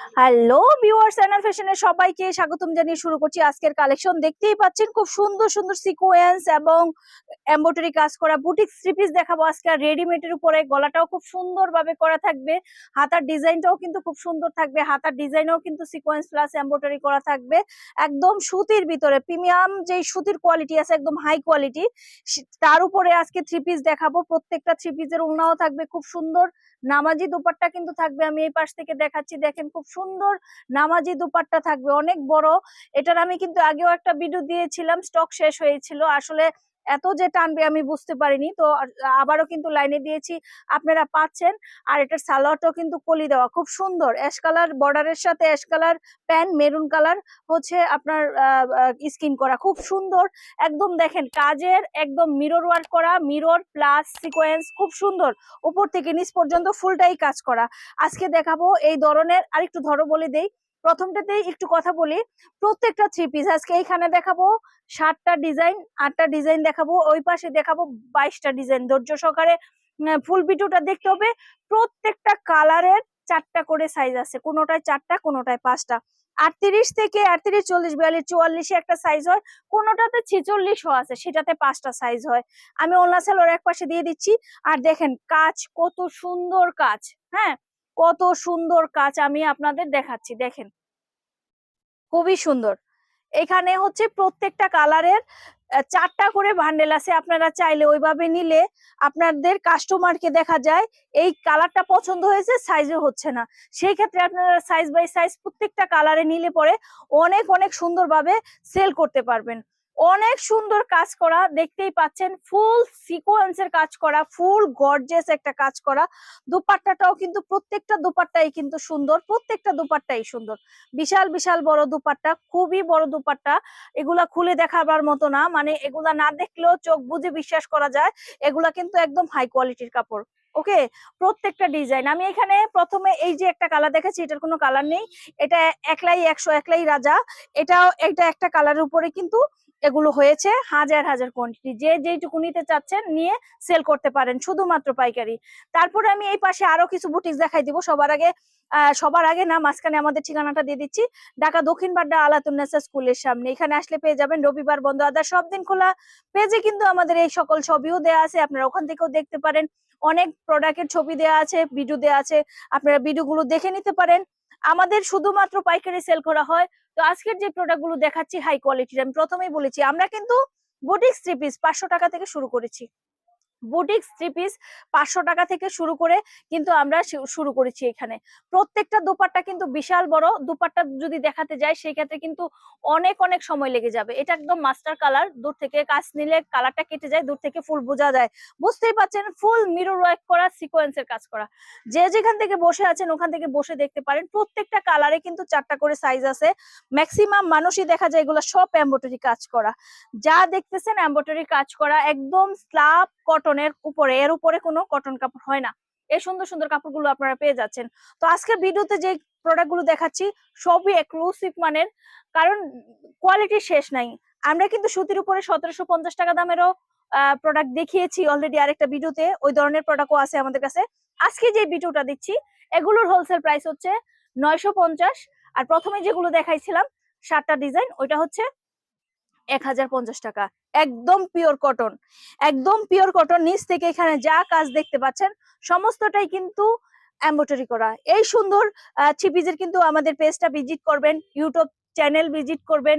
Hello viewers anal ফ্যাশনের সবাইকে স্বাগতম জানিয়ে শুরু করছি আজকের কালেকশন দেখতেই পাচ্ছেন খুব সুন্দর সুন্দর সিকোয়েন্স এবং এমব্রয়ডারি কাজ করা বুটিক থ্রি পিস দেখাবো আজকে। রেডিমেডের উপরে গলাটাও খুব সুন্দরভাবে করা থাকবে। হাতার ডিজাইনটাও কিন্তু খুব সুন্দর থাকবে। হাতার ডিজাইনেও কিন্তু সিকোয়েন্স প্লাস এমব্রয়ডারি করা থাকবে। একদম সুতির ভিতরে প্রিমিয়াম যে সুতির কোয়ালিটি আছে, একদম হাই কোয়ালিটি তার উপরে আজকে থ্রি পিস দেখাবো। প্রত্যেকটা থ্রি পিসের উন্নাও থাকবে খুব সুন্দর। নামাজি দুপাট্টা কিন্তু থাকবে, আমি এই পাশ থেকে দেখাচ্ছি। দেখেন খুব সুন্দর নামাজি দুপাট্টা থাকবে, অনেক বড়। এটার আমি কিন্তু আগেও একটা ভিডিও দিয়েছিলাম স্টক শেষ হয়েছিল। আসলে এত যে টানবে আমি বুঝতে পারিনি। তো আবারও কিন্তু লাইনে দিয়েছি, আপনারা পাচ্ছেন। আর এটার সালোয়ারটাও কিন্তু কলি দেওয়া, খুব সুন্দর। অ্যাশ কালার বর্ডারের সাথে ash colour pant, maroon colour হচ্ছে আপনার স্কিন করা, খুব সুন্দর। একদম দেখেন কাজের একদম মিরর ওয়ার্ক করা মিরর প্লাস সিকোয়েন্স খুব সুন্দর। উপর থেকে নিচ পর্যন্ত ফুলটাই কাজ করা। আজকে দেখাবো এই ধরনের, আরেকটু ধরো বলে দেই প্রথমটাতেই একটু কথা বলি, প্রত্যেকটা থ্রি পিস আজকে এইখানে দেখাবো ষাটটা ডিজাইন আটটা ডিজাইন দেখাবো, ওই পাশে দেখাবো বাইশটা ডিজাইন ধৈর্য সহকারে ফুল ভিডিওটা দেখতে হবে, প্রত্যেকটা কালারের চারটা করে সাইজ আছে, কোনোটায় চারটা, কোনোটায় পাঁচটা। আটত্রিশ থেকে আটত্রিশ, চল্লিশ, বিয়াল্লিশ, চুয়াল্লিশে একটা সাইজ হয়, কোনোটাতে ছেচল্লিশও আছে, সেটাতে পাঁচটা সাইজ হয়। আমি ওনা সেলোর এক পাশে দিয়ে দিচ্ছি, আর দেখেন কাজ কত সুন্দর কাজ হ্যাঁ? কত সুন্দর কাজ আমি আপনাদের দেখাচ্ছি, দেখেন। খুবই সুন্দর। এখানে হচ্ছে প্রত্যেকটা কালারের চারটা করে বান্ডেল আছে, আপনারা চাইলে ওইভাবে নিলে আপনাদের কাস্টমারকে দেখা যায়, এই কালারটা পছন্দ হয়েছে সাইজও হচ্ছে না। সেই ক্ষেত্রে আপনারা সাইজ বাই সাইজ প্রত্যেকটা কালারে নিলে পরে অনেক অনেক সুন্দরভাবে সেল করতে পারবেন। অনেক সুন্দর কাজ করা, দেখতেই পাচ্ছেন ফুল সিকোয়েন্সের কাজ করা ফুল গর্জেস একটা কাজ করা। দুপাট্টাটাও কিন্তু প্রত্যেকটা দুপাট্টাই কিন্তু সুন্দর, প্রত্যেকটা দুপাট্টাই সুন্দর। বিশাল বিশাল বড় দুপাট্টা, খুবই বড় দুপাট্টা। এগুলা খুলে দেখাবার মতো না মানে এগুলা না দেখলেও চোখ বুঝে বিশ্বাস করা যায়, এগুলা কিন্তু একদম হাই কোয়ালিটির কাপড়। ওকে? প্রত্যেকটা ডিজাইন আমি এখানে প্রথমে এই যে একটা কালার দেখেছি এটার কোনো কালার নেই। এটা একলাই, একশো একলাই রাজা। এটাও এটা একটা কালারের উপরে কিন্তু এগুলো হয়েছে, হাজার হাজার কোয়ান্টিটি যে যেইটুকু নিতে চাচ্ছেন নিয়ে সেল করতে পারেন, শুধুমাত্র পাইকারি। তারপরে আমি এই পাশে আরও কিছু বুটিক্স দেখাই দিব, সবার আগে সবার আগে না, মাঝখানে আমাদের ঠিকানাটা দিয়ে দিচ্ছি, ঢাকা দক্ষিণ বাড্ডা আলাতুন্নেসা স্কুলের সামনে। এখানে আসলে পেয়ে যাবেন রবিবার বন্ধ আদার সব দিন খোলা। পেজে কিন্তু আমাদের এই সকল ছবিও দেওয়া আছে, আপনারা ওখান থেকেও দেখতে পারেন। অনেক প্রোডাক্টের ছবি দেওয়া আছে ভিডিও দেওয়া আছে, আপনারা ভিডিও গুলো দেখে নিতে পারেন। আমাদের শুধুমাত্র পাইকারি সেল করা হয় তো আজকের যে প্রোডাক্টগুলো দেখাচ্ছি হাই কোয়ালিটির আমি প্রথমেই বলেছি, আমরা কিন্তু বুটিক্স থ্রি পিস পাঁচশো টাকা থেকে শুরু করেছি। বুটিক্স থ্রি পিস পাঁচশো টাকা থেকে শুরু করে কিন্তু আমরা শুরু করেছি এখানে। প্রত্যেকটা দোপাট্টা কিন্তু বিশাল বড়। দোপাট্টা যদি দেখাতে যাই সেই ক্ষেত্রে কিন্তু অনেক অনেক সময় লেগে যাবে। এটা একদম মাস্টার কালার দূর থেকে কাজ নিলে কালারটা কেটে যায়, দূর থেকে ফুল বোঝা যায়। বুঝতেই পাচ্ছেন ফুল মিরর ওয়ার্ক করা সিকোয়েন্সের কাজ করা। যে যেখান থেকে বসে আছেন, ওখান থেকে বসে দেখতে পারেন। প্রত্যেকটা কালারে কিন্তু চারটা করে সাইজ আছে। ম্যাক্সিমাম মানুষই দেখা যায় এগুলো সব এম্বোটারি কাজ করা। যা দেখতেছেন এম্বোটারি কাজ করা। একদম স্লাব কটনের উপরে, এর উপরে কোনো কটন কাপড় হয় না। এই সুন্দর সুন্দর কাপড়গুলো আপনারা পেয়ে যাচ্ছেন। তো আজকে ভিডিওতে যে প্রোডাক্টগুলো দেখাচ্ছি, সবই এক্সক্লুসিভ মানের, কারণ কোয়ালিটি শেষ নাই। আমরা কিন্তু সুতির উপরে সতেরোশো পঞ্চাশ টাকা দামেরও প্রোডাক্ট দেখিয়েছি অলরেডি আরেকটা ভিডিওতে। ওই ধরনের প্রোডাক্টও আছে আমাদের কাছে। আজকে যে ভিডিওটা দিচ্ছি, এগুলোর হোলসেল প্রাইস হচ্ছে নয়শো পঞ্চাশ। আর প্রথমে যেগুলো দেখাইছিলাম, সাতটা ডিজাইন ওইটা হচ্ছে এক হাজার পঞ্চাশ টাকা। একদম পিওর কটন একদম পিওর কটন নিচ থেকে এখানে যা কাজ দেখতে পাচ্ছেন, সমস্তটাই কিন্তু এম্বোটারি করা। এই সুন্দর থ্রি কিন্তু আমাদের পেজটা ভিজিট করবেন ইউটিউব চ্যানেল ভিজিট করবেন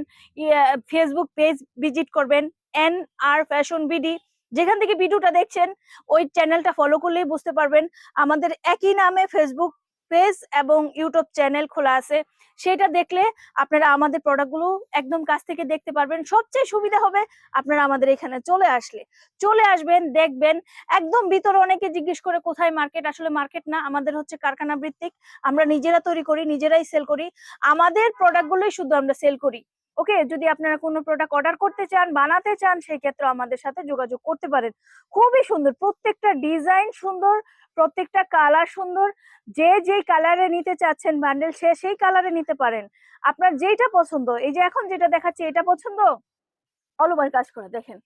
ফেসবুক পেজ ভিজিট করবেন এন আর ফ্যাশন বিডি যেখান থেকে ভিডিওটা দেখছেন, ওই চ্যানেলটা ফলো করলেই বুঝতে পারবেন, আমাদের একই নামে ফেসবুক পেজ এবং ইউটিউব চ্যানেল খোলা আছে। সেটা দেখলে আপনারা আমাদের প্রোডাক্টগুলো একদম কাছ থেকে দেখতে পারবেন। সবচেয়ে সুবিধা হবে আপনারা আমাদের এখানে চলে আসলে। চলে আসবেন, দেখবেন, একদম ভিতরে অনেকে জিজ্ঞেস করে কোথায় মার্কেট? আসলে মার্কেট না, আমাদের হচ্ছে কারখানা ভিত্তিক। আমরা নিজেরা তৈরি করি, নিজেরাই সেল করি। আমাদের প্রোডাক্টগুলোই শুধু আমরা সেল করি। ওকে, যদি আপনারা কোনো প্রোডাক্ট অর্ডার করতে চান, বানাতে চান, সেই ক্ষেত্রে আমাদের সাথে যোগাযোগ করতে পারেন। খুবই সুন্দর, প্রত্যেকটা ডিজাইন সুন্দর, প্রত্যেকটা কালার সুন্দর। যে যেই কালারে নিতে চাচ্ছেন বান্ডেল সে সেই কালারে নিতে পারেন। আপনার যেটা পছন্দ, এই যে এখন যেটা দেখাচ্ছি, এটা পছন্দ? অল ওভার কাজ করে, দেখেন।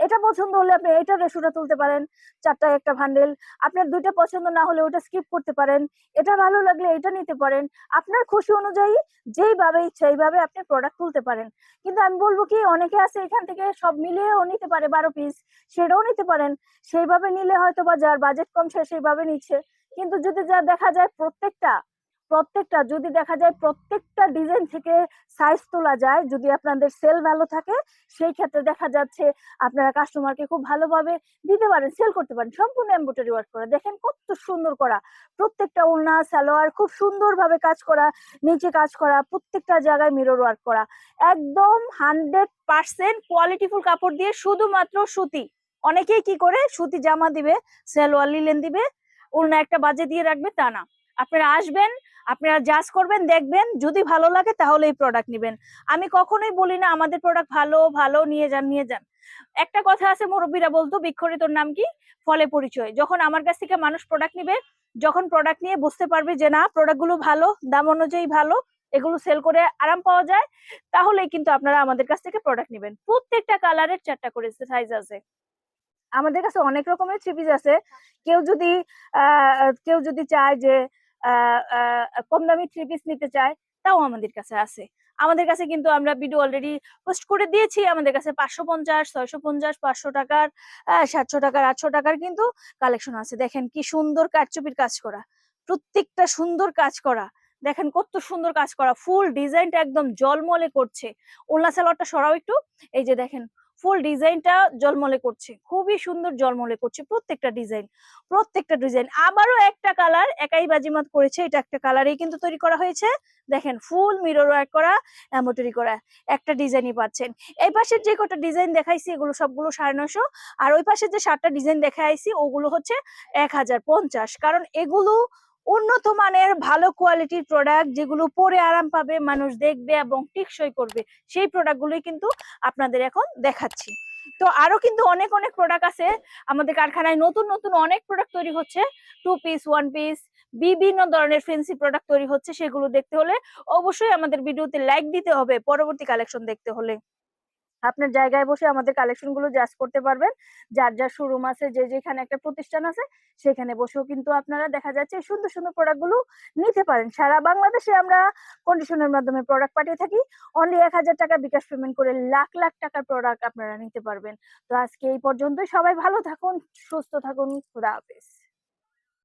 এটা পছন্দ হলে আপনি এটা রেশুটা তুলতে পারেন চারটা একটা ভান্ডেল আপনার দুইটা পছন্দ না হলে ওটা স্কিপ করতে পারেন। এটা ভালো লাগলে এটা নিতে পারেন। আপনার খুশি অনুযায়ী যেইভাবে ইচ্ছা এইভাবে আপনি প্রোডাক্ট তুলতে পারেন। কিন্তু আমি বলব কি, অনেকে আছে এখান থেকে সব মিলিয়েও নিতে পারে বারো পিস সেটাও নিতে পারেন। সেইভাবে নিলে হয়তো বা যার বাজেট কম সে সেইভাবে নিচ্ছে। কিন্তু যদি যা দেখা যায় প্রত্যেকটা প্রত্যেকটা, যদি দেখা যায় প্রত্যেকটা ডিজাইন থেকে সাইজ তোলা যায়, যদি আপনাদের সেল ভালো থাকে, সেই ক্ষেত্রে দেখা যাচ্ছে আপনারা কাস্টমারকে খুব ভালোভাবে দিতে পারেন সেল করতে পারেন, সম্পূর্ণ এমব্রয়ডারি ওয়ার্ক করা। দেখেন কত সুন্দর করা। প্রত্যেকটা ওড়না, সালোয়ার, খুব সুন্দরভাবে কাজ করা, নিচে কাজ করা, প্রত্যেকটা জায়গায় মিরর ওয়ার্ক করা। একদম হান্ড্রেড পার্সেন্ট কোয়ালিটিফুল কাপড় দিয়ে শুধুমাত্র সুতি। অনেকেই কি করে? সুতি জামা দিবে, সালোয়ার লিলেন দিবে, ওড়না একটা বাজে দিয়ে রাখবে, তা না। আপনারা আসবেন আপনারা জাজ করবেন, দেখবেন, যদি ভালো লাগে তাহলে এই প্রোডাক্ট নেবেন। আমি কখনোই বলি না, আমাদের প্রোডাক্ট ভালো ভালো, নিয়ে যান নিয়ে যান। একটা কথা আছে মুরব্বীরা বলতো বিক্ষরিতর নাম কি? ফলে পরিচয়। যখন আমার কাছ থেকে মানুষ প্রোডাক্ট নিবে, যখন প্রোডাক্ট নিয়ে বুঝতে পারবে যে, না প্রোডাক্টগুলো ভালো, দাম অনুযায়ী ভালো, এগুলো সেল করে আরাম পাওয়া যায়, তাহলেই কিন্তু আপনারা আমাদের কাছ থেকে প্রোডাক্ট নেবেন। প্রত্যেকটা কালারের চারটা করে সাইজ আছে। আমাদের কাছে অনেক রকমের থ্রি পিস আছে। কেউ যদি কেউ যদি চায় যে কম দামি থ্রি পিস নিতে চায়, তাও আমাদের কাছে আছে। আমাদের কাছে কিন্তু আমরা ভিডিও অলরেডি পোস্ট করে দিয়েছি, আমাদের কাছে পাঁচশো পঞ্চাশ, ছয়শো পঞ্চাশ, পাঁচশো টাকার সাতশো টাকার, আটশো টাকার কিন্তু কালেকশন আছে। দেখেন কি সুন্দর কারচুপির কাজ করা, প্রত্যেকটা সুন্দর কাজ করা। দেখেন কত সুন্দর কাজ করা ফুল ডিজাইনটা একদম জলমলে করছে। ওল্লা সালোয়ারটা সরাও একটু, এই যে দেখেন ফুল ডিজাইনটা জলমলে করছে। খুবই সুন্দর জলমলে করছে প্রত্যেকটা ডিজাইন প্রত্যেকটা ডিজাইন। আবারও একটা কালার, একাই বাজিমাত করেছে, এটা একটা কালারেই কিন্তু তৈরি করা হয়েছে। দেখেন, ফুল মিরর ওয়ার্ক করা, এমব্রয়ডারি করা, একটা ডিজাইনই পাচ্ছেন। এই পাশের যে কটা ডিজাইন দেখাইছি, এগুলো সবগুলো সাড়ে নশো আর ওই পাশে যে সাতটা ডিজাইন দেখাইছি, ওগুলো হচ্ছে এক হাজার পঞ্চাশ। কারণ এগুলো উন্নত মানের ভালো কোয়ালিটির প্রোডাক্ট যেগুলো পরে আরাম পাবে, মানুষ দেখবে এবং টিকসই করবে, সেই প্রোডাক্টগুলোই কিন্তু আপনাদের এখন দেখাচ্ছি। তো আরও কিন্তু অনেক অনেক প্রোডাক্ট আছে। আমাদের কারখানায় নতুন নতুন অনেক প্রোডাক্ট তৈরি হচ্ছে। টু পিস ওয়ান পিস বিভিন্ন ধরনের ফেন্সি প্রোডাক্ট তৈরি হচ্ছে। সেগুলো দেখতে হলে অবশ্যই আমাদের ভিডিওতে লাইক দিতে হবে। পরবর্তী কালেকশন দেখতে হলে। আপনার জায়গায় বসে আমাদের কালেকশনগুলো জাজ করতে পারবেন। যার যার শোরুম আছে, যে যেখানে একটা প্রতিষ্ঠান আছে, সেখানে বসেও কিন্তু আপনারা দেখা যাচ্ছে সুন্দর সুন্দর প্রোডাক্টগুলো নিতে পারেন। সারা বাংলাদেশে আমরা কন্ডিশনের মাধ্যমে প্রোডাক্ট পাঠিয়ে থাকি। অনলি এক হাজার টাকা বিকাশ পেমেন্ট করে লাখ লাখ টাকার প্রোডাক্ট আপনারা নিতে পারবেন। তো আজকে এই পর্যন্তই। সবাই ভালো থাকুন, সুস্থ থাকুন। খুদা হাফেজ।